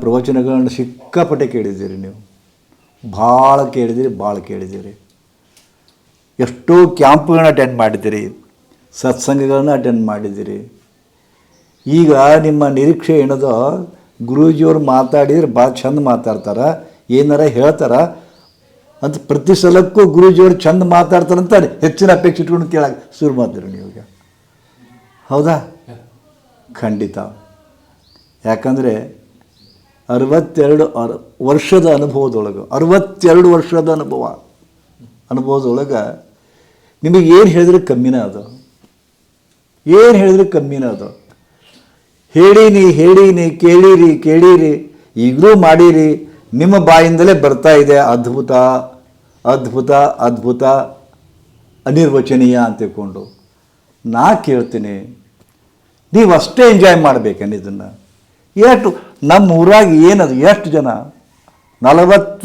ಪ್ರವಚನಗಳನ್ನು ಸಿಕ್ಕಾಪಟ್ಟೆ ಕೇಳಿದ್ದೀರಿ ನೀವು. ಭಾಳ ಕೇಳಿದಿರಿ ಭಾಳ ಕೇಳಿದ್ದೀರಿ. ಎಷ್ಟೋ ಕ್ಯಾಂಪ್ಗಳನ್ನ ಅಟೆಂಡ್ ಮಾಡಿದ್ದೀರಿ, ಸತ್ಸಂಗಗಳನ್ನ ಅಟೆಂಡ್ ಮಾಡಿದ್ದೀರಿ. ಈಗ ನಿಮ್ಮ ನಿರೀಕ್ಷೆ ಏನದೋ? ಗುರೂಜಿಯವ್ರು ಮಾತಾಡಿದ್ರೆ ಭಾಳ ಚಂದ ಮಾತಾಡ್ತಾರೆ, ಏನಾರ ಹೇಳ್ತಾರ, ಅಂತ ಪ್ರತಿ ಸಲಕ್ಕೂ ಗುರೂಜಿಯವ್ರು ಚಂದ ಮಾತಾಡ್ತಾರಂತ ಹೆಚ್ಚಿನ ಅಪೇಕ್ಷೆ ಇಟ್ಕೊಂಡು ಕೇಳಕ್ಕೆ ಶುರು ಮಾಡ್ತೀರಿ ನೀವೀಗ ಹೌದಾ? ಖಂಡಿತ. ಯಾಕಂದರೆ ಅರವತ್ತೆರಡು ಅರ, ವರ್ಷದ ಅನುಭವದೊಳಗೆ. ಅರವತ್ತೆರಡು ವರ್ಷದ ಅನುಭವ. ಅನುಭವದೊಳಗೆ ನಿಮಗೆ ಏನು ಹೇಳಿದ್ರೆ ಕಮ್ಮಿನೇ ಅದು. ಏನು ಹೇಳಿದ್ರೆ ಕಮ್ಮಿನೇ ಅದು. ಹೇಳೀನಿ ಹೇಳೀನಿ, ಕೇಳೀರಿ ಕೇಳೀರಿ, ಈಗಲೂ ಮಾಡೀರಿ, ನಿಮ್ಮ ಬಾಯಿಂದಲೇ ಬರ್ತಾ ಇದೆ ಅದ್ಭುತ ಅದ್ಭುತ ಅದ್ಭುತ, ಅನಿರ್ವಚನೀಯ ಅಂತ ತಿಳ್ಕೊಂಡು ನಾ ಕೇಳ್ತೀನಿ, ನೀವು ಅಷ್ಟೇ ಎಂಜಾಯ್ ಮಾಡಬೇಕೇನು ಇದನ್ನು? ಎಷ್ಟು ನಮ್ಮ ಊರಾಗ ಏನದು? ಎಷ್ಟು ಜನ? ನಲವತ್ತ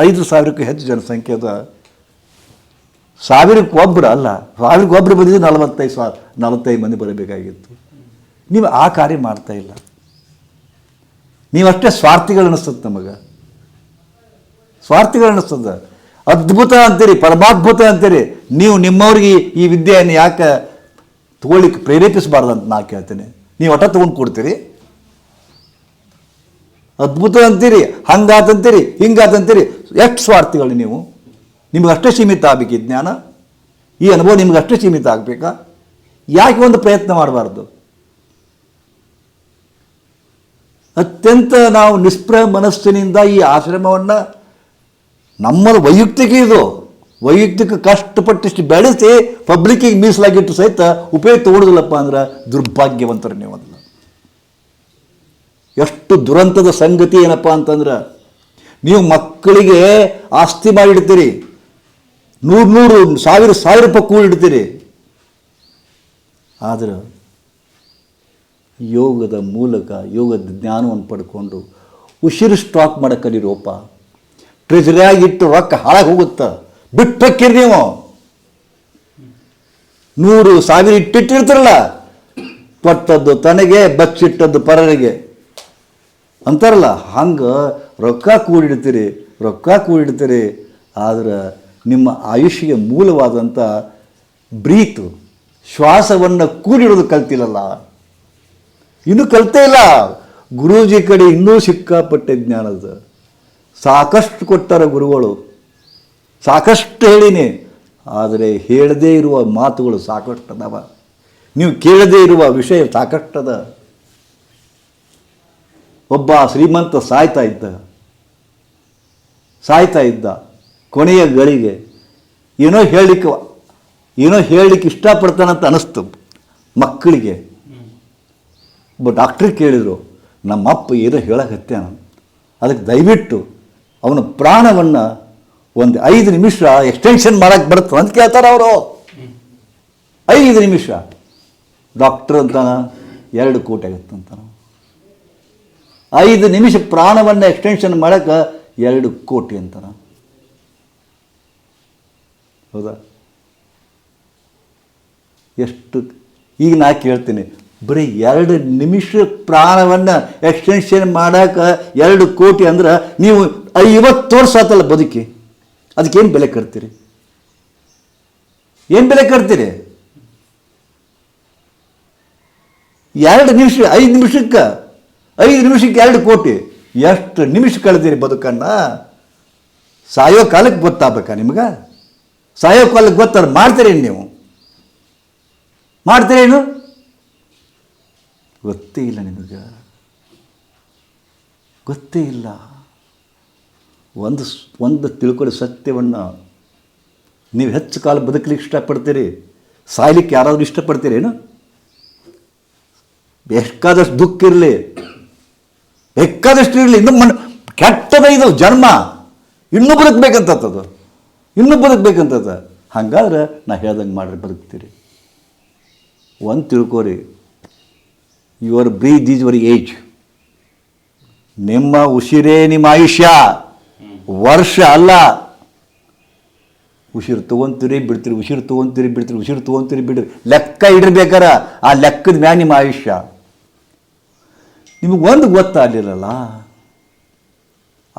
ಐದು ಸಾವಿರಕ್ಕೂ ಹೆಚ್ಚು ಜನಸಂಖ್ಯೆ ಅದ. ಸಾವಿರಕ್ಕೆ ಒಬ್ಬರು ಅಲ್ಲ. ಸಾವಿರಕ್ಕೆ ಒಬ್ಬರು ಬಂದಿದ್ದು ನಲವತ್ತೈದು ಸಾವಿರ, ನಲವತ್ತೈದು ಮಂದಿ ಬರಬೇಕಾಗಿತ್ತು. ನೀವು ಆ ಕಾರ್ಯ ಮಾಡ್ತಾ ಇಲ್ಲ. ನೀವಷ್ಟೇ ಸ್ವಾರ್ಥಿಗಳು ಅನಿಸ್ತದೆ ನಮಗೆ. ಸ್ವಾರ್ಥಿಗಳು ಅನ್ನಿಸ್ತದೆ ಅದ್ಭುತ ಅಂತೀರಿ, ಪರಮಾದ್ಭುತ ಅಂತೀರಿ. ನೀವು ನಿಮ್ಮವ್ರಿಗೆ ಈ ವಿದ್ಯೆಯನ್ನು ಯಾಕೆ ತಗೊಳ್ಳಿಕ್ಕೆ ಪ್ರೇರೇಪಿಸಬಾರ್ದು ಅಂತ ನಾನು ಕೇಳ್ತೀನಿ. ನೀವು ಒಟ್ಟ ತೊಗೊಂಡು ಕೊಡ್ತೀರಿ. ಅದ್ಭುತ ಅಂತೀರಿ ಹಂಗಾತಂತೀರಿ ಹಿಂಗಾತಂತೀರಿ ಎಷ್ಟು ಸ್ವಾರ್ಥಿಗಳು ನೀವು? ನಿಮ್ಗೆ ಅಷ್ಟೇ ಸೀಮಿತ ಆಗಬೇಕು ಈ ಜ್ಞಾನ? ಈ ಅನುಭವ ನಿಮ್ಗೆ ಅಷ್ಟೇ ಸೀಮಿತ ಆಗಬೇಕಾ? ಯಾಕೆ ಒಂದು ಪ್ರಯತ್ನ ಮಾಡಬಾರ್ದು? ಅತ್ಯಂತ ನಾವು ನಿಷ್ಪ್ರ ಮನಸ್ಸಿನಿಂದ ಈ ಆಶ್ರಮವನ್ನು ನಮ್ಮದು ವೈಯಕ್ತಿಕ ಇದು. ವೈಯಕ್ತಿಕ ಕಷ್ಟಪಟ್ಟಿಷ್ಟು ಬೆಳೆಸಿ, ಪಬ್ಲಿಕ್ಕಿಗೆ ಮೀಸಲಾಗಿಟ್ಟು ಸಹಿತ ಉಪಯೋಗ ತಗೊಳ್ಳೋದಿಲ್ಲಪ್ಪ ಅಂದ್ರೆ ದುರ್ಭಾಗ್ಯವಂತರು ನೀವು ಅದನ್ನು ಎಷ್ಟು ದುರಂತದ ಸಂಗತಿ ಏನಪ್ಪ ಅಂತಂದ್ರೆ, ನೀವು ಮಕ್ಕಳಿಗೆ ಆಸ್ತಿ ಮಾಡಿಡ್ತೀರಿ. ನೂರು ನೂರು, ಸಾವಿರ ಸಾವಿರ ರೂಪಾಯಿ ಕೂಡಿಡ್ತೀರಿ ಆದರೆ ಯೋಗದ ಮೂಲಕ, ಯೋಗದ ಜ್ಞಾನವನ್ನು ಪಡ್ಕೊಂಡು ಉಸಿರು ಸ್ಟಾಕ್ ಮಾಡಕ್ಕೆ ಕಲೀರೋಪ ಇಟ್ಟು ರೊಕ್ಕ ಹಾಳಾಗಿ ಹೋಗುತ್ತ. ಬಿಟ್ಟಕ್ಕಿರಿ ನೀವು. ನೂರು ಸಾವಿರ ಇಟ್ಟಿಟ್ಟಿರ್ತಾರಲ್ಲ, ಕೊಟ್ಟದ್ದು ತನಗೆ ಬಚ್ಚಿಟ್ಟದ್ದು ಪರರಿಗೆ. ಅಂತಾರಲ್ಲ, ಹಂಗೆ ರೊಕ್ಕ ಕೂಡಿಡ್ತೀರಿ ರೊಕ್ಕ ಕೂಡಿಡ್ತೀರಿ, ಆದ್ರೆ ನಿಮ್ಮ ಆಯುಷ್ಯ ಮೂಲವಾದಂಥ ಬ್ರೀತು, ಶ್ವಾಸವನ್ನು ಕೂಡಿಡೋದು ಕಲ್ತಿಲ್ಲಲ್ಲ. ಇನ್ನೂ ಕಲ್ತೇ ಇಲ್ಲ. ಗುರೂಜಿ ಕಡೆ ಇನ್ನೂ ಸಿಕ್ಕಾಪಟ್ಟೆ ಜ್ಞಾನದ ಸಾಕಷ್ಟು ಕೊಟ್ಟಾರ ಗುರುಗಳು. ಸಾಕಷ್ಟು ಹೇಳಿನಿ. ಆದರೆ ಹೇಳದೇ ಇರುವ ಮಾತುಗಳು ಸಾಕಷ್ಟು ನೀವು ಕೇಳದೇ ಇರುವ ವಿಷಯ ಸಾಕಷ್ಟದ ಒಬ್ಬ ಶ್ರೀಮಂತ ಸಾಯ್ತಾ ಇದ್ದ. ಸಾಯ್ತಾ ಇದ್ದ ಕೊನೆಯ ಗಳಿಗೆ, ಏನೋ ಹೇಳಲಿಕ್ಕೆ ಏನೋ ಹೇಳಲಿಕ್ಕೆ ಇಷ್ಟಪಡ್ತಾನಂತ ಅನಿಸ್ತು ಮಕ್ಕಳಿಗೆ. ಒಬ್ಬ ಡಾಕ್ಟ್ರಿಗೆ ಕೇಳಿದರು, ನಮ್ಮಪ್ಪ ಏನೋ ಹೇಳಕತ್ತೇನ ಅದಕ್ಕೆ ದಯವಿಟ್ಟು ಅವನ ಪ್ರಾಣವನ್ನು ಒಂದು ಐದು ನಿಮಿಷ ಎಕ್ಸ್ಟೆನ್ಷನ್ ಮಾಡೋಕ್ಕೆ ಬರುತ್ತೆ ಅಂತ ಕೇಳ್ತಾರೆ ಅವರು. ಐದು ನಿಮಿಷ. ಡಾಕ್ಟ್ರ್ ಅಂತಾನ, ಎರಡು ಕೋಟಿ ಆಗುತ್ತೆ ಅಂತಾನ ಐದು ನಿಮಿಷ ಪ್ರಾಣವನ್ನು ಎಕ್ಸ್ಟೆನ್ಷನ್ ಮಾಡೋಕ್ಕೆ ಎರಡು ಕೋಟಿ ಅಂತಾನ. ಹೌದಾ? ಎಷ್ಟು, ಈಗ ನಾ ಕೇಳ್ತೀನಿ, ಬರೀ ಎರಡು ನಿಮಿಷ ಪ್ರಾಣವನ್ನು ಎಕ್ಸ್ಟೆನ್ಷನ್ ಮಾಡೋಕೆ ಎರಡು ಕೋಟಿ ಅಂದ್ರೆ ನೀವು ಐವತ್ತು ವರ್ಷ ಆತಲ್ಲ ಬದುಕಿ. ಅದಕ್ಕೇನು ಬೆಲೆ ಕಟ್ತೀರಿ? ಏನು ಬೆಲೆ ಕಟ್ತೀರಿ? ಎರಡು ನಿಮಿಷ, ಐದು ನಿಮಿಷಕ್ಕೆ ಐದು ನಿಮಿಷಕ್ಕೆ ಎರಡು ಕೋಟಿ. ಎಷ್ಟು ನಿಮಿಷ ಕಳೆದಿರಿ ಬದುಕನ್ನು? ಸಾಯೋ ಕಾಲಕ್ಕೆ ಗೊತ್ತಾಗಬೇಕಾ ನಿಮ್ಗೆ? ಸಾಯೋ ಕಾಲಕ್ಕೆ ಗೊತ್ತಾರ ಮಾಡ್ತೀರೇನು ನೀವು? ಮಾಡ್ತೀರೇನು? ಗೊತ್ತೇ ಇಲ್ಲ ನಿಮಗೆ. ಗೊತ್ತೇ ಇಲ್ಲ. ಒಂದು ಒಂದು ತಿಳ್ಕೊಳ್ಳಿ ಸತ್ಯವನ್ನು ನೀವು ಹೆಚ್ಚು ಕಾಲ ಬದುಕಲಿಕ್ಕೆ ಇಷ್ಟಪಡ್ತೀರಿ? ಸಾಯ್ಲಿಕ್ಕೆ ಯಾರಾದರೂ ಇಷ್ಟಪಡ್ತೀರೇನು? ಬೇಕಾದಷ್ಟು ದುಃಖ ಇರಲಿ. ಬೇಕಾದಷ್ಟು ಇರಲಿ. ಇನ್ನು ಮಣ್ಣು ಕೆಟ್ಟದ ಇದು, ಜನ್ಮ. ಇನ್ನೂ ಬದುಕಬೇಕಂತದ್ದು ಇನ್ನೂ ಬದುಕಬೇಕಂತದ ಹಂಗಾದ್ರೆ ನಾ ಹೇಳ್ದಂಗೆ ಮಾಡ್ರಿ, ಬದುಕ್ತೀರಿ. ಒಂದು ತಿಳ್ಕೋರಿ. Your breath is your age ನಿಮ್ಮ ಉಸಿರೇ ನಿಮ್ಮ ಆಯುಷ್ಯ. ವರ್ಷ ಅಲ್ಲ. ಉಸಿರು ತೊಗೊಂತೀರಿ, ಬಿಡ್ತೀರಿ. ಉಸಿರು ತೊಗೊಂತೀರಿ, ಬಿಡ್ತೀರಿ. ಉಸಿರು ತೊಗೊಂತೀರಿ, ಬಿಡ್ರಿ. ಲೆಕ್ಕ ಇಡಬೇಕಾರೆ ಆ ಲೆಕ್ಕದ ಮ್ಯಾ ನಿಮ್ಮ ಆಯುಷ್ಯ. ನಿಮಗೆ ಒಂದು ಗೊತ್ತಾಗಲಿಲ್ಲಲ್ಲ?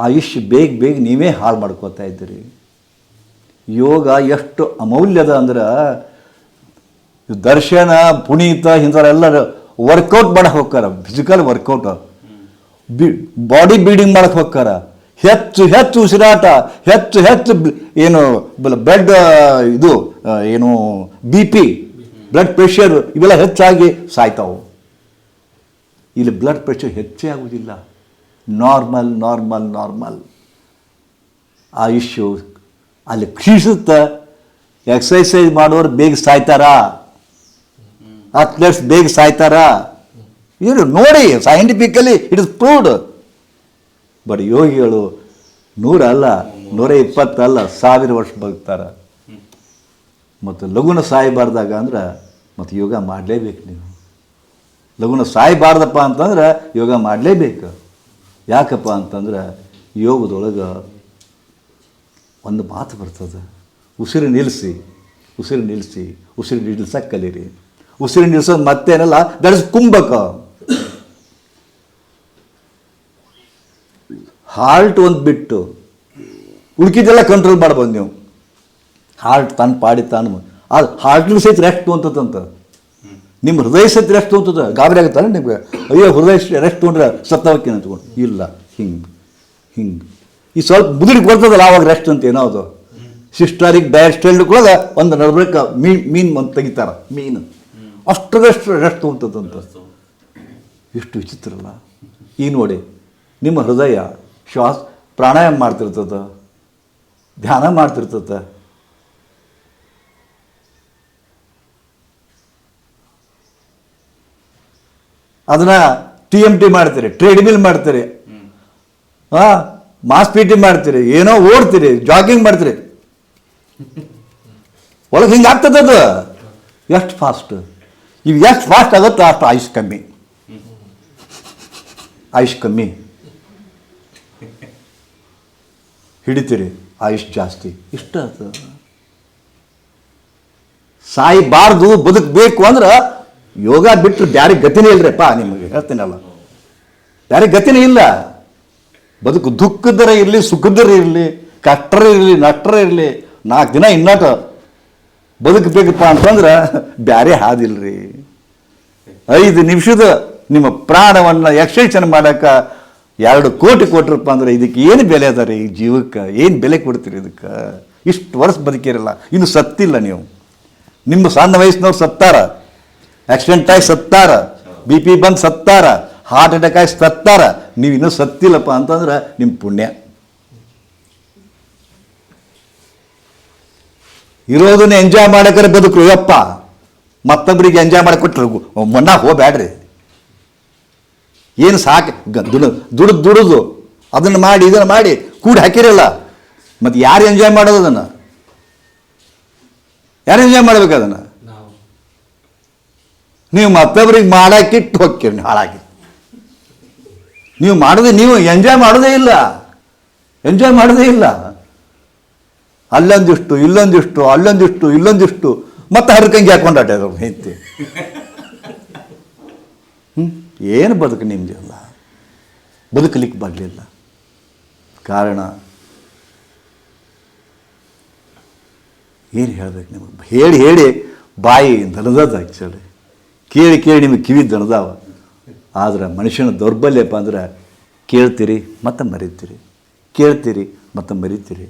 ಆಯುಷ್ ಬೇಗ ಬೇಗ ನೀವೇ ಹಾಳು ಮಾಡ್ಕೋತಾ ಇದ್ದೀರಿ. ಯೋಗ ಎಷ್ಟು ಅಮೌಲ್ಯದ ಅಂದ್ರೆ ದರ್ಶನ, ಪುನೀತ ಇಂಥವರೆಲ್ಲ ವರ್ಕೌಟ್ ಮಾಡಕ್ಕೆ ಹೋಗ್ತಾರ ಫಿಸಿಕಲ್ ವರ್ಕೌಟ್ ಬಿ ಬಾಡಿ ಬಿಲ್ಡಿಂಗ್ ಮಾಡಕ್ಕೆ ಹೋಗ್ತಾರ ಹೆಚ್ಚು ಹೆಚ್ಚು ಉಸಿರಾಟ, ಹೆಚ್ಚು ಹೆಚ್ಚು ಏನು ಬ್ಲಡ್ ಇದು ಏನು ಬಿ ಪಿ ಬ್ಲಡ್ ಪ್ರೆಷರ್ ಇವೆಲ್ಲ ಹೆಚ್ಚಾಗಿ ಸಾಯ್ತಾವು. ಇಲ್ಲಿ ಬ್ಲಡ್ ಪ್ರೆಷರ್ ಹೆಚ್ಚೇ ಆಗುವುದಿಲ್ಲ. ನಾರ್ಮಲ್ ನಾರ್ಮಲ್ ನಾರ್ಮಲ್ ಆಯುಷ್ಯು ಅಲ್ಲಿ ಕ್ಷೀಣಿಸುತ್ತೆ ಎಕ್ಸಸೈಸ್ ಮಾಡೋರು ಬೇಗ ಸಾಯ್ತಾರಾ? ಅಥ್ಲೆಟ್ಸ್ ಬೇಗ ಸಾಯ್ತಾರಾ? ಏನು ನೋಡಿ scientifically it is proved but ಯೋಗಿಗಳು ನೂರ ಅಲ್ಲ ನೂರ ಇಪ್ಪತ್ತಲ್ಲ ಸಾವಿರ ವರ್ಷ ಬದುಕ್ತಾರೆ. ಮತ್ತು ಲಘುನ ಸಾಯಬಾರ್ದಾಗ ಅಂದ್ರೆ ಮತ್ತು ಯೋಗ ಮಾಡಲೇಬೇಕು ನೀವು. ಲಘುನ ಸಾಯಬಾರ್ದಪ್ಪ ಅಂತಂದ್ರೆ ಯೋಗ ಮಾಡಲೇಬೇಕು. ಯಾಕಪ್ಪ ಅಂತಂದ್ರೆ ಯೋಗದೊಳಗೆ ಒಂದು ಮಾತು ಬರ್ತದೆ. ಉಸಿರು ನಿಲ್ಲಿಸಿ ಉಸಿರು ನಿಲ್ಲಿಸಿ, ಉಸಿರು ನಿಲ್ಸಕ್ಕೆ ಕಲೀರಿ. ಉಸಿರು ನಿಲ್ಲಿಸೋದು ಮತ್ತೇನಲ್ಲ ದಟ್ ಇಸ್ ಕುಂಭಕ. ಹಾರ್ಟ್ ಒಂದು ಬಿಟ್ಟು, ಉಳ್ಕಿದ್ದೆಲ್ಲ ಕಂಟ್ರೋಲ್ ಮಾಡ್ಬೋದು ನೀವು. ಹಾರ್ಟ್ ತಾನು ಪಾಡಿ ತಾನು ಅದು ಹಾರ್ಟ್ ಸಹಿತ ರೆಸ್ಟ್ ತೊಗೊಂತದಂತ ನಿಮ್ಮ ಹೃದಯ ಸತ್ತು ರೆಸ್ಟ್ ತೊಗೊಂತದ ಗಾಬರಿ ಆಗುತ್ತಲ್ಲ ನಿಮಗೆ? ಅಯ್ಯೋ ಹೃದಯ ರೆಸ್ಟ್ ತೊಗೊಂಡ್ರೆ ಸತ್ತವಕ್ಕೇನು ಅಂತ್ಕೊಂಡು ಇಲ್ಲ ಹಿಂಗೆ ಹಿಂಗೆ. ಈ ಸ್ವಲ್ಪ ಮುದುಡಿಗೆ ಬರ್ತದಲ್ಲ ಆವಾಗ ರೆಸ್ಟ್ ಅಂತ ಏನೋ ಅದು ಸಿಸ್ಟರಿಗೆ ಡಯಟ್ ಕೂಡ ಒಂದು ನಡ್ಬೇಕು ಮೀನ್ ಮೀನ್ ಒಂದು ತೆಗಿತಾರ ಮೀನು. ಅಷ್ಟರಷ್ಟು ರೆಸ್ಟ್ ತೊಗೊಂತದಂತ ಎಷ್ಟು ವಿಚಿತ್ರ ಅಲ್ಲ ಈ ನೋಡಿ ನಿಮ್ಮ ಹೃದಯ ಶ್ವಾಸ ಪ್ರಾಣಾಯಾಮ ಮಾಡ್ತಿರ್ತದ ಧ್ಯಾನ ಮಾಡ್ತಿರ್ತದ ಅದನ್ನ ಟಿ ಎಂ ಟಿ ಮಾಡ್ತೀರಿ ಟ್ರೇಡ್ಮಿಲ್ ಮಾಡ್ತೀರಿ. ಹಾಂ ಮಾಸ್ ಪಿ ಟಿ ಮಾಡ್ತೀರಿ ಏನೋ ಓಡ್ತೀರಿ ಜಾಗಿಂಗ್ ಮಾಡ್ತೀರಿ. ಒಳಗೆ ಹಿಂಗೆ ಆಗ್ತದದು ಎಷ್ಟು ಫಾಸ್ಟ್ ಇವು ಎಷ್ಟು ಫಾಸ್ಟ್ ಆಗುತ್ತೋ ಅಷ್ಟು ಆಯುಷ್ ಕಮ್ಮಿ. ಆಯುಷ್ ಕಮ್ಮಿ. ಹಿಡಿತೀರಿ ಆಯುಷ್ ಜಾಸ್ತಿ. ಇಷ್ಟ ಸಾಯಿಬಾರ್ದು ಸಾಯಬಾರ್ದು ಬದುಕಬೇಕು ಅಂದ್ರೆ ಯೋಗ ಬಿಟ್ಟರೆ ಬ್ಯಾರೆ ಗತಿನೇ ಇಲ್ರಿಪ್ಪ, ನಿಮಗೆ ಹೇಳ್ತೀನಲ್ಲ. ಬ್ಯಾರಿ ಗತಿನೇ ಇಲ್ಲ. ಬದುಕು ದುಃಖದರ ಇರಲಿ, ಸುಖದರ ಇರಲಿ, ಕಷ್ಟರ ಇರಲಿ, ನಷ್ಟರ ಇರಲಿ, ನಾಲ್ಕು ದಿನ ಇನ್ನಟ ಬದುಕಬೇಕಪ್ಪ ಅಂತಂದ್ರೆ ಬ್ಯಾರೆ ಹಾದಿಲ್ರಿ. ಐದು ನಿಮಿಷದ ನಿಮ್ಮ ಪ್ರಾಣವನ್ನು ಎಕ್ಸ್ಟೆನ್ಷನ್ ಮಾಡೋಕ್ಕೆ ಎರಡು ಕೋಟಿ ಕೊಟ್ರಪ್ಪ ಅಂದ್ರೆ ಇದಕ್ಕೆ ಏನು ಬೆಲೆ ಅದ ರೀ ಈ ಜೀವಕ್ಕೆ? ಏನು ಬೆಲೆ ಕೊಡ್ತೀರಿ ಇದಕ್ಕೆ? ಇಷ್ಟು ವರ್ಷ ಬದುಕಿರಲ್ಲ. ಇನ್ನು ಸತ್ತಿಲ್ಲ ನೀವು. ನಿಮ್ಮ ಸಣ್ಣ ವಯಸ್ಸಿನವ್ರು ಸತ್ತಾರ. ಆಕ್ಸಿಡೆಂಟ್ ಆಗಿ ಸತ್ತಾರ. ಬಿ ಪಿ ಬಂದು ಸತ್ತಾರ. ಹಾರ್ಟ್ ಅಟ್ಯಾಕ್ ಆಗಿ ಸತ್ತಾರ. ನೀವು ಇನ್ನೂ ಸತ್ತಿಲ್ಲಪ್ಪ ಅಂತಂದ್ರೆ ನಿಮ್ಮ ಪುಣ್ಯ. ಇರೋದನ್ನ ಎಂಜಾಯ್ ಮಾಡಕ್ರೆ ಬದುಕ್ರು. ಯಪ್ಪ ಮತ್ತೊಬ್ಬರಿಗೆ ಎಂಜಾಯ್ ಮಾಡಿಕೊಟ್ರು ಕೊಟ್ಟರು ಹೋಗ್ಬೇಡ್ರಿ ಏನು ಸಾಕು? ದುಡು, ದುಡ್ದು ದುಡಿದು. ಅದನ್ನು ಮಾಡಿ, ಇದನ್ನು ಮಾಡಿ. ಕೂಡಿ ಹಾಕಿರಲ್ಲ. ಮತ್ತು ಯಾರು ಎಂಜಾಯ್ ಮಾಡೋದು ಅದನ್ನು? ಯಾರು ಎಂಜಾಯ್ ಮಾಡ್ಬೇಕು ಅದನ್ನು? ನಾವು ಮತ್ತೊಬ್ಬರಿಗೆ ಮಾಡಾಕಿಟ್ಟು ಹೋಗ್ತೀರಿ ಹಾಳಾಗಿ. ನೀವು ಮಾಡೋದು, ನೀವು ಎಂಜಾಯ್ ಮಾಡೋದೇ ಇಲ್ಲ. ಎಂಜಾಯ್ ಮಾಡೋದೇ ಇಲ್ಲ. ಅಲ್ಲೊಂದಿಷ್ಟು, ಇಲ್ಲೊಂದಿಷ್ಟು ಅಲ್ಲೊಂದಿಷ್ಟು, ಇಲ್ಲೊಂದಿಷ್ಟು, ಮತ್ತೆ ಹರ್ಕಂಗೆ ಹಾಕೊಂಡಾಟ ಹೆಂಡತಿ ಹ್ಞೂ ಏನು ಬದುಕು ನಿಮ್ಮದಲ್ಲ ಬದುಕಲಿಕ್ಕೆ ಬರಲಿಲ್ಲ. ಕಾರಣ, ಏನು ಹೇಳ್ಬೇಕು ನಿಮಗೆ? ಹೇಳಿ ಹೇಳಿ, ಬಾಯಿ ದನದದ ಆ್ಯಕ್ಚುಲಿ ಕೇಳಿ ಕೇಳಿ ನಿಮಗೆ ಕಿವಿ ದನದಾವ ಆದ್ರೆ ಮನುಷ್ಯನ ದೌರ್ಬಲ್ಯಪ್ಪ ಅಂದ್ರೆ ಕೇಳ್ತೀರಿ, ಮತ್ತೆ ಮರಿತೀರಿ. ಕೇಳ್ತೀರಿ, ಮತ್ತೆ ಮರಿತೀರಿ.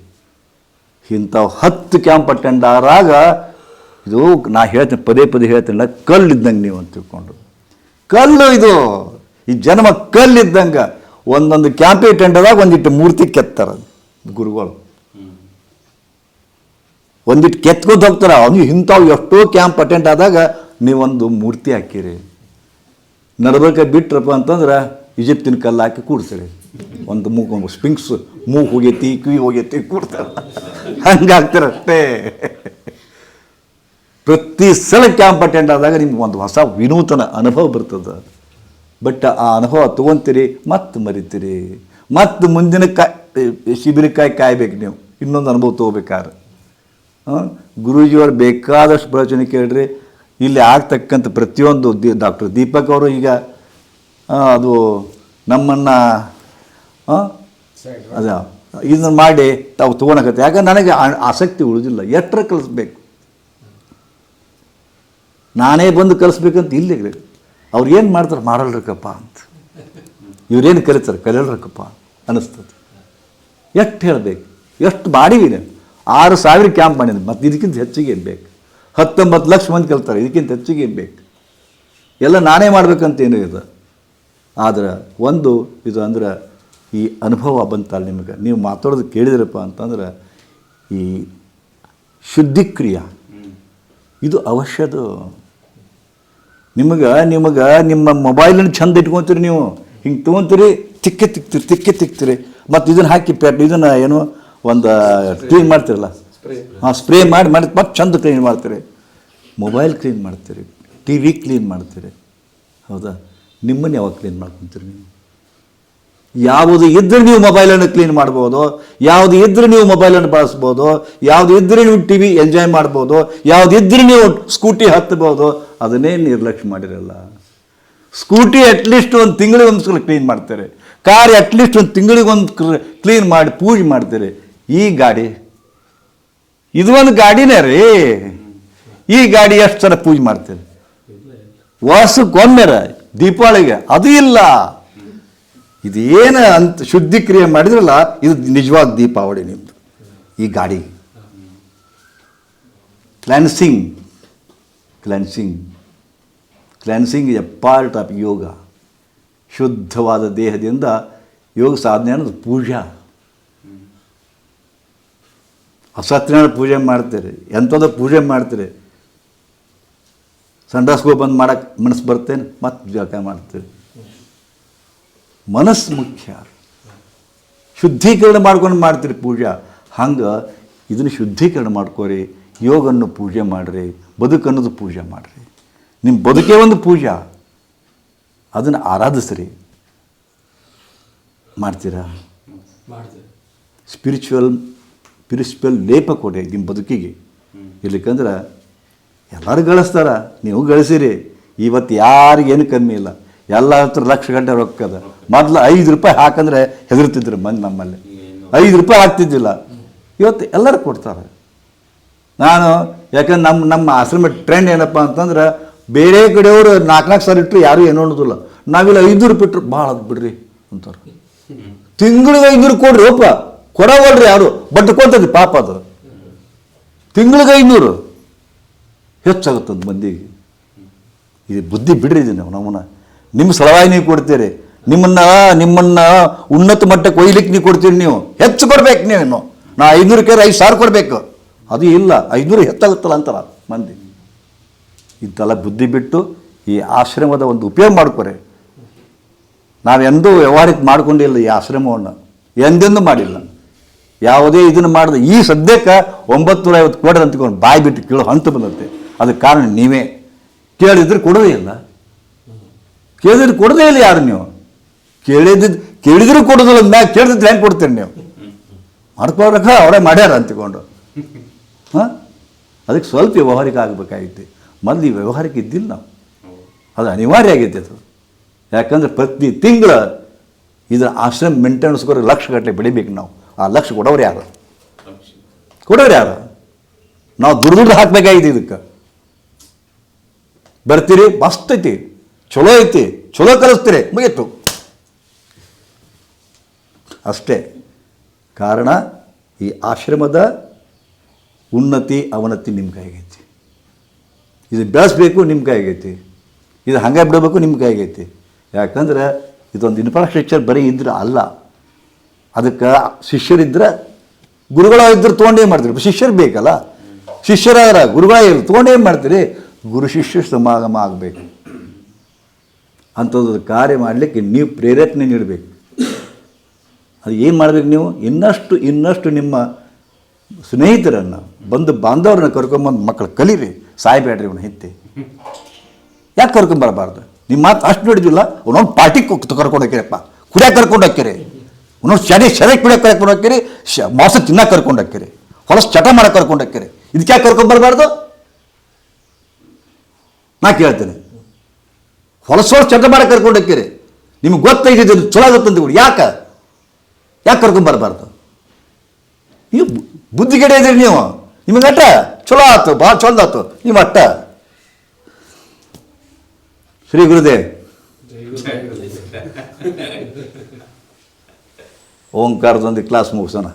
ಇಂಥವು ಹತ್ತು ಕ್ಯಾಂಪ್ ಅಟೆಂಡ್ ಆದಾಗ ಇದು ನಾ ಹೇಳ್ತೀನಿ, ಪದೇ ಪದೇ ಹೇಳ್ತೀನಿ ಕಲ್ಲು ಇದ್ದಂಗೆ ನೀವು ಅಂತ ತಿಳ್ಕೊಂಡು. ಕಲ್ಲು ಇದು. ಈ ಜನ್ಮ ಕಲ್ಲಿದ್ದಂಗೆ ಒಂದೊಂದು ಕ್ಯಾಂಪ್ ಅಟೆಂಡ್ ಆದಾಗ ಒಂದಿಟ್ಟು ಮೂರ್ತಿ ಕೆತ್ತಾರ ಗುರುಗಳು. ಒಂದಿಟ್ಟು ಕೆತ್ಕೊಂಡು ಹೋಗ್ತಾರೆ. ಅವನು ಇಂಥವು ಎಷ್ಟೋ ಕ್ಯಾಂಪ್ ಅಟೆಂಡ್ ಆದಾಗ ನೀವೊಂದು ಮೂರ್ತಿ ಹಾಕಿರಿ. ನಡಬರ್ಕ ಬಿಟ್ರಪ್ಪ ಅಂತಂದ್ರೆ ಈಜಿಪ್ತಿನ ಕಲ್ಲು ಹಾಕಿ ಕೂಡ್ತೀರಿ ಒಂದು ಮೂಗು ಸ್ಪಿಂಕ್ಸ್ ಮೂಗು ಹೋಗೈತಿ, ಕಿವಿ ಹೋಗೈತಿ ಕೂಡ್ತಾರ ಹಂಗಾಗ್ತೀರ ಅಷ್ಟೇ ಪ್ರತಿ ಸಲ ಕ್ಯಾಂಪ್ ಅಟೆಂಡ್ ಆದಾಗ ನಿಮ್ಗೆ ಒಂದು ಹೊಸ ವಿನೂತನ ಅನುಭವ ಬರ್ತದೆ. ಬಟ್ ಆ ಅನುಭವ ತೊಗೊಂತೀರಿ ಮತ್ತೆ ಮರಿತೀರಿ. ಮತ್ತೆ ಮುಂದಿನ ಕಾಯ್ ಶಿಬಿರಕ್ಕಾಗಿ ಕಾಯ್ಬೇಕು ನೀವು. ಇನ್ನೊಂದು ಅನುಭವ ತೊಗೋಬೇಕಾದ್ರೆ. ಗುರೂಜಿಯವ್ರು ಬೇಕಾದಷ್ಟು ಪ್ರವಚನ ಕೇಳ್ರಿ. ಇಲ್ಲಿ ಆಗ್ತಕ್ಕಂಥ ಪ್ರತಿಯೊಂದು ದಿ, ಡಾಕ್ಟರ್ ದೀಪಕ್ ಅವರು ಈಗ ಅದು ನಮ್ಮನ್ನು ಅದ, ಇದನ್ನ ಮಾಡಿ ತಾವು ತೊಗೊಳಕತ್ತೆ. ಯಾಕಂದ್ರೆ ನನಗೆ ಆಸಕ್ತಿ ಉಳಿದಿಲ್ಲ. ಎಷ್ಟರ ಕಲಿಸ್ಬೇಕು? ನಾನೇ ಬಂದು ಕಲಿಸ್ಬೇಕಂತ ಇಲ್ಲ ಅವ್ರು ಏನು ಮಾಡ್ತಾರೆ? ಮಾಡಲ್ರಕ್ಕಪ್ಪ ಅಂತ. ಇವ್ರೇನು ಕಲಿತಾರೆ? ಕಲಿಯಲ್ರಕ್ಕಪ್ಪ ಅನ್ನಿಸ್ತದೆ. ಎಷ್ಟು ಹೇಳಬೇಕು? ಎಷ್ಟು ಮಾಡೀವಿ ನಾನು ಆರು ಸಾವಿರ ಕ್ಯಾಂಪ್ ಮಾಡಿದ್ದೆ ಮತ್ತು ಇದಕ್ಕಿಂತ ಹೆಚ್ಚಿಗೆ ಏನು ಬೇಕು? ಹತ್ತೊಂಬತ್ತು ಲಕ್ಷ ಮಂದಿ ಕಲ್ತಾರೆ ಇದಕ್ಕಿಂತ ಹೆಚ್ಚಿಗೆ ಬೇಕು? ಎಲ್ಲ ನಾನೇ ಮಾಡಬೇಕಂತೇನು ಇದು? ಆದ್ರೆ ಒಂದು ಇದು ಅಂದ್ರೆ ಈ ಅನುಭವ ಬಂತಲ್ಲ ನಿಮಗೆ. ನೀವು ಮಾತಾಡೋದು ಕೇಳಿದ್ರಪ್ಪ ಅಂತಂದ್ರೆ ಈ ಶುದ್ಧಿಕ್ರಿಯ. ಇದು ಅವಶ್ಯದು. ನಿಮಗೆ ನಿಮಗೆ ನಿಮ್ಮ ಮೊಬೈಲನ್ನು ಚಂದ ಇಟ್ಕೊತೀರಿ ನೀವು. ಹಿಂಗೆ ತೊಗೊತೀರಿ, ತಿಕ್ಕೆ ತಿಕ್ತೀರಿ ತಿಕ್ಕೆ ತಿಕ್ತೀರಿ. ಮತ್ತು ಇದನ್ನು ಹಾಕಿ ಪ್ಯಾಟ್ ಇದನ್ನು ಏನು ಒಂದು ಕ್ಲೀನ್ ಮಾಡ್ತಿರಲ್ಲ? ಹಾಂ ಸ್ಪ್ರೇ ಮಾಡಿ ಮಾಡಿ ಮತ್ತೆ ಚಂದ ಕ್ಲೀನ್ ಮಾಡ್ತೀರಿ. ಮೊಬೈಲ್ ಕ್ಲೀನ್ ಮಾಡ್ತೀರಿ. ಟಿ ವಿ ಕ್ಲೀನ್ ಮಾಡ್ತೀರಿ. ಹೌದಾ? ನಿಮ್ಮನ್ನು ಯಾವಾಗ ಕ್ಲೀನ್ ಮಾಡ್ಕೊತೀರಿ ನೀವು? ಯಾವುದು ಇದ್ದರೆ ನೀವು ಮೊಬೈಲನ್ನು ಕ್ಲೀನ್ ಮಾಡ್ಬೋದು, ಯಾವುದು ಇದ್ದರೆ ನೀವು ಮೊಬೈಲನ್ನು ಬಳಸ್ಬೋದು, ಯಾವುದು ಇದ್ದರೆ ನೀವು ಟಿ ವಿ ಎಂಜಾಯ್ ಮಾಡ್ಬೋದು, ಯಾವುದು ಇದ್ದರೆ ನೀವು ಸ್ಕೂಟಿ ಹತ್ತಬೋದು, ಅದನ್ನೇ ನಿರ್ಲಕ್ಷ್ಯ ಮಾಡಿರಲ್ಲ. ಸ್ಕೂಟಿ ಅಟ್ಲೀಸ್ಟ್ ಒಂದು ತಿಂಗಳಿಗೆ ಒಂದು ಸಲ ಕ್ಲೀನ್ ಮಾಡ್ತಾರೆ. ಕಾರ್ ಅಟ್ಲೀಸ್ಟ್ ಒಂದು ತಿಂಗಳಿಗೊಂದು ಕ್ಲೀನ್ ಮಾಡಿ ಪೂಜೆ ಮಾಡ್ತಾರೆ. ಈ ಗಾಡಿ ಇದು ಒಂದು ಗಾಡಿನೇ ರೀ. ಈ ಗಾಡಿ ಎಷ್ಟು ಸಲ ಪೂಜೆ ಮಾಡ್ತೀರಿ? ವರ್ಷಕ್ಕೊಮ್ಮೆರ ದೀಪಾವಳಿಗೆ. ಅದು ಇಲ್ಲ. ಇದು ಏನು ಅಂತ ಶುದ್ಧಿಕ್ರಿಯೆ ಮಾಡಿದ್ರಲ್ಲ, ಇದು ನಿಜವಾದ ದೀಪಾವಳಿ ನಿಮ್ಮದು ಈ ಗಾಡಿ. Cleansing cleansing cleansing a part of yoga ಶುದ್ಧವಾದ ದೇಹದಿಂದ ಯೋಗ ಸಾಧನೆ ಅನ್ನೋದು ಪೂಜಾ. ಅಸತ್ಯನಾರಾಯಣ ಪೂಜೆ ಮಾಡ್ತೀರಿ ಎಂಥದ್ದು ಪೂಜೆ ಮಾಡ್ತೀರಿ. ಸಂಡಾಸ್ಗೋ ಬಂದು ಮಾಡೋಕ್ಕೆ ಮನಸ್ಸು ಬರ್ತೇನೆ? ಮತ್ತೆ ಜಳಕ ಮಾಡ್ತೀರಿ. ಮನಸ್ಸು ಮುಖ್ಯ. ಶುದ್ಧೀಕರಣ ಮಾಡ್ಕೊಂಡು ಮಾಡ್ತೀರಿ ಪೂಜೆ. ಹಂಗೆ ಇದನ್ನು ಶುದ್ಧೀಕರಣ ಮಾಡ್ಕೋರಿ ಯೋಗನ್ನು ಪೂಜೆ ಮಾಡಿರಿ ಬದುಕನ್ನೋದು ಪೂಜೆ ಮಾಡಿರಿ. ನಿಮ್ಮ ಬದುಕೇ ಒಂದು ಪೂಜಾ. ಅದನ್ನು ಆರಾಧಿಸ್ರಿ. ಮಾಡ್ತೀರಾ? ಸ್ಪಿರಿಚುವಲ್ ಸ್ಪಿರಿಚುವಲ್ ಲೇಪ ಕೊಡಿ ನಿಮ್ಮ ಬದುಕಿಗೆ. ಇರ್ಲಿಕ್ಕಂದ್ರೆ ಎಲ್ಲರೂ ಗಳಿಸ್ತಾರ ನೀವು ಗಳಿಸಿರಿ. ಇವತ್ತು ಯಾರಿಗೇನು ಕಮ್ಮಿ ಇಲ್ಲ. ಎಲ್ಲ ಹತ್ರ ಲಕ್ಷ ಗಂಟೆ ರೊಕ್ಕದ ಮೊದಲು ಐದು ರೂಪಾಯಿ ಹಾಕಂದ್ರೆ ಹೆದರ್ತಿದ್ರು ಮಂದಿ ನಮ್ಮಲ್ಲಿ. ಐದು ರೂಪಾಯಿ ಹಾಕ್ತಿದ್ದಿಲ್ಲ. ಇವತ್ತು ಎಲ್ಲರೂ ಕೊಡ್ತಾರೆ. ನಾನು ಯಾಕಂದ್ರೆ ನಮ್ಮ ನಮ್ಮ ಆಶ್ರಮ ಟ್ರೆಂಡ್ ಏನಪ್ಪ ಅಂತಂದ್ರೆ ಬೇರೆ ಕಡೆಯವರು ನಾಲ್ಕು ನಾಲ್ಕು ಸಾವಿರ ಇಟ್ಟರು ಯಾರು ಏನು ಅನ್ನೋದಿಲ್ಲ. ನಾವಿಲ್ಲ ಐದು ರೂಪಾಯಿ ಇಟ್ಟರು ಭಾಳ ಅದು ಬಿಡ್ರಿ ಅಂತಾರೆ. ತಿಂಗಳಿಗೆ ಐನೂರು ಕೊಡ್ರಿ ಒಪ್ಪ. ಕೊಡವಲ್ರಿ ಯಾರು? ಬಟ್ ಕೊಡ್ತದೆ ಪಾಪ ಅದು. ತಿಂಗಳಿಗೆ ಐನೂರು. ಹೆಚ್ಚಾಗುತ್ತದ ಮಂದಿಗೆ. ಇದು ಬುದ್ಧಿ ಬಿಡ್ರಿ ಇದು ನಾವು, ನಮ್ಮನ್ನ. ನಿಮ್ಮ ಸಲವಾಗಿ ನೀವು ಕೊಡ್ತೀರಿ. ನಿಮ್ಮನ್ನ ನಿಮ್ಮನ್ನ ಉನ್ನತ ಮಟ್ಟಕ್ಕೆ ಒಯ್ಲಿಕ್ಕೆ ನೀವು ಕೊಡ್ತೀರಿ ನೀವು. ಹೆಚ್ಚು ಕೊಡ್ಬೇಕು ನೀವು ಇನ್ನು. ನಾ ಐನೂರಕ್ಕೆ ಐದು ಸಾವಿರ ಕೊಡಬೇಕು. ಅದು ಇಲ್ಲ, ಐನೂರು ಹೆಚ್ಚಾಗುತ್ತಲ್ಲ ಅಂತಾರ ಮಂದಿ. ಇಂತೆಲ್ಲ ಬುದ್ಧಿ ಬಿಟ್ಟು ಈ ಆಶ್ರಮದ ಒಂದು ಉಪಯೋಗ ಮಾಡ್ಕೊರಿ. ನಾವೆಂದೂ ವ್ಯವಹಾರಕ್ಕೆ ಮಾಡ್ಕೊಂಡಿಲ್ಲ ಈ ಆಶ್ರಮವನ್ನು. ಎಂದೆಂದೂ ಮಾಡಿಲ್ಲ. ಯಾವುದೇ ಇದನ್ನು ಮಾಡಿದ ಈ ಸದ್ಯಕ್ಕೆ ಒಂಬತ್ತು ನೂರ ಐವತ್ತು ಕೋಟಿ ಅಂತಕೊಂಡು ಬಾಯಿ ಬಿಟ್ಟು ಕೇಳೋ ಹಂತ ಬಂದಂತೆ. ಅದಕ್ಕೆ ಕಾರಣ ನೀವೇ. ಕೇಳಿದ್ರೆ ಕೊಡೋದೇ ಇಲ್ಲ. ಕೇಳಿದ್ರೆ ಕೊಡೋದೇ ಇಲ್ಲ ಯಾರು ನೀವು? ಕೇಳಿದ್ದು ಕೇಳಿದ್ರು ಕೊಡೋದಿಲ್ಲ ಮ್ಯಾಗ ಕೇಳಿದ್ರೆ ಹೆಂಗೆ ಕೊಡ್ತೀರಿ ನೀವು? ಮಾಡ್ಕೊಳಕ ಅವರೇ ಮಾಡ್ಯಾರ ಅಂತಕೊಂಡು. ಹಾಂ? ಅದಕ್ಕೆ ಸ್ವಲ್ಪ ವ್ಯವಹಾರಿಕ ಆಗಬೇಕಾಗಿತ್ತು. ಮೊದಲು ಈ ವ್ಯವಹಾರಕ್ಕೆ ಇದ್ದಿಲ್ಲ ನಾವು. ಅದು ಅನಿವಾರ್ಯ ಆಗೈತೆ ಅದು. ಯಾಕಂದ್ರೆ ಪ್ರತಿ ತಿಂಗಳ ಇದರ ಆಶ್ರಮ ಮೇಂಟೆನೆನ್ಸ್ಗೋರ ಲಕ್ಷಗಟ್ಟಲೆ ಬೆಳಿಬೇಕು ನಾವು. ಆ ಲಕ್ಷ ಕೊಡೋರು ಯಾರು? ಕೊಡೋರು ಯಾರು? ನಾವು ದುಡ್ಡು ದುಡ್ಡು ಹಾಕ್ಬೇಕಾಗಿದೆ ಇದಕ್ಕೆ. ಬರ್ತೀರಿ ಮಸ್ತ್ ಐತಿ ಚಲೋ ಐತಿ ಚಲೋ ಕಲಿಸ್ತೀರಿ ಮುಗೀತು. ಅಷ್ಟೇ. ಕಾರಣ ಈ ಆಶ್ರಮದ ಉನ್ನತಿ ಅವನತಿ ನಿಮ್ಮ ಕೈಗೈತಿ. ಇದು ಬೆಳೆಸ್ಬೇಕು ನಿಮ್ಮ ಕೈಗೈತಿ. ಇದು ಹಂಗೆ ಬಿಡಬೇಕು ನಿಮ್ಮ ಕೈಗೈತಿ. ಯಾಕಂದ್ರೆ ಇದೊಂದು ಇನ್ಫ್ರಾಸ್ಟ್ರಕ್ಚರ್ ಬರೀ ಇದ್ರೆ ಅಲ್ಲ. ಅದಕ್ಕೆ ಶಿಷ್ಯರಿದ್ರೆ ಗುರುಗಳ ಇದ್ರೆ ತೊಗೊಂಡೇ ಮಾಡ್ತೀರಿ? ಶಿಷ್ಯರು ಬೇಕಲ್ಲ? ಶಿಷ್ಯರಾದ್ರೆ ಗುರುಗಳ ತೊಗೊಂಡೇನು ಮಾಡ್ತೀರಿ? ಗುರು ಶಿಷ್ಯ ಸಮಾಗಮ ಆಗಬೇಕು. ಅಂಥದ್ದು ಕಾರ್ಯ ಮಾಡಲಿಕ್ಕೆ ನೀವು ಪ್ರೇರೇಪಣೆ ನೀಡಬೇಕು. ಅದು ಏನು ಮಾಡಬೇಕು ನೀವು? ಇನ್ನಷ್ಟು ಇನ್ನಷ್ಟು ನಿಮ್ಮ ಸ್ನೇಹಿತರನ್ನು, ಬಂದು ಬಾಂಧವರನ್ನ ಕರ್ಕೊಂಬಂದು ಮಕ್ಕಳು ಕಲೀರಿ. ಸಾಯ್ಬೇಡ್ರಿ ಅವನ ಹಿತ್ತೆ ಯಾಕೆ ಕರ್ಕೊಂಬರಬಾರ್ದು? ನಿಮ್ಮ ಮಾತು ಅಷ್ಟು ನೋಡಿದಿಲ್ಲ ಒಂದೊಂದು ಪಾರ್ಟಿಗೆ ಕರ್ಕೊಂಡು ಹೋಗ್ಯಾರಪ್ಪ. ಕುಡಿಯಕ್ಕೆ ಕರ್ಕೊಂಡು ಹೋಗ್ತೀರಿ ಒಂದೊಂದು ಚಡಿ ಕುಡಿಯಕ್ಕೆ ಕರ್ಕೊಂಡು ಹಾಕಿರಿ ಶ ಮಾಂಸ ತಿನ್ನಕ್ಕೆ ಕರ್ಕೊಂಡು ಹಾಕಿರಿ ಹೊಲಸು ಚಟ ಮಾಡಕ್ಕೆ ಕರ್ಕೊಂಡು ಹಾಕಿರಿ ಇದಕ್ಕೆ ಯಾಕೆ ಕರ್ಕೊಂಬರಬಾರ್ದು ನಾ ಕೇಳ್ತೇನೆ. ಹೊಲಸೊಳ ಚಟ ಮಾಡಕ್ಕೆ ಕರ್ಕೊಂಡು ಹಾಕಿರಿ ನಿಮ್ಗೆ ಗೊತ್ತೈತೆ ಇದು ಚಲೋ ಆಗುತ್ತೆ ಅಂತ ಯಾಕೆ? ಯಾಕೆ ಕರ್ಕೊಂಬರ್ಬಾರ್ದು ನೀವು ಬುದ್ಧಿಗೆಡೆ ಇದ್ದೀರಿ ನೀವು. ನಿಮಗೆ ಅಟ್ಟ? ಚಲೋ ಆಯ್ತು ಭಾಳ ಚಂದ ಆಯ್ತು ನಿಮ್ಮ ಅಟ್ಟ? ಶ್ರೀ ಗುರುದೇವ್. ಓಂಕಾರದೊಂದಿಗೆ ಕ್ಲಾಸ್ ಮುಗಿಸೋಣ.